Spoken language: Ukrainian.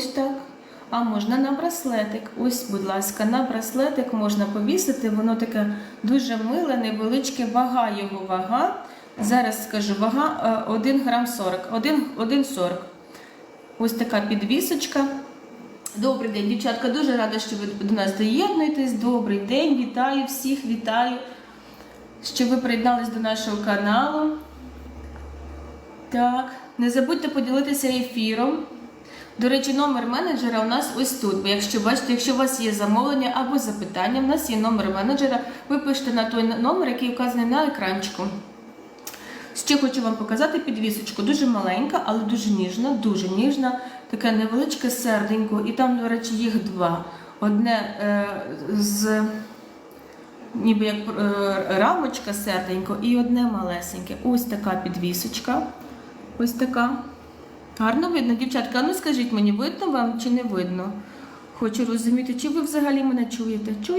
Ось так. А можна на браслетик. Ось, будь ласка, на браслетик можна повісити. Воно таке дуже миле, невеличке, вага його вага. Зараз скажу, вага е, 1 грам 40, 1, 1,40. Ось така підвісочка. Добрий день, дівчатка. Дуже рада, що ви до нас доєднуєтесь. Добрий день, вітаю всіх, вітаю, що ви приєднались до нашого каналу. Так, не забудьте поділитися ефіром. До речі, номер менеджера у нас ось тут. Бо якщо бачите, якщо у вас є замовлення або запитання, в нас є номер менеджера. Ви пишете на той номер, який вказаний на екранчику. Ще хочу вам показати підвісочку. Дуже маленька, але дуже ніжна, дуже ніжна, таке невеличке серденько. І там, до речі, їх два. Одне е, з ніби як е, рамочка серденько, і одне малесеньке. Ось така підвісочка. Ось така. Гарно видно, дівчатка. Ну скажіть мені, видно вам чи не видно? Хочу розуміти, чи ви взагалі мене? Чуєте?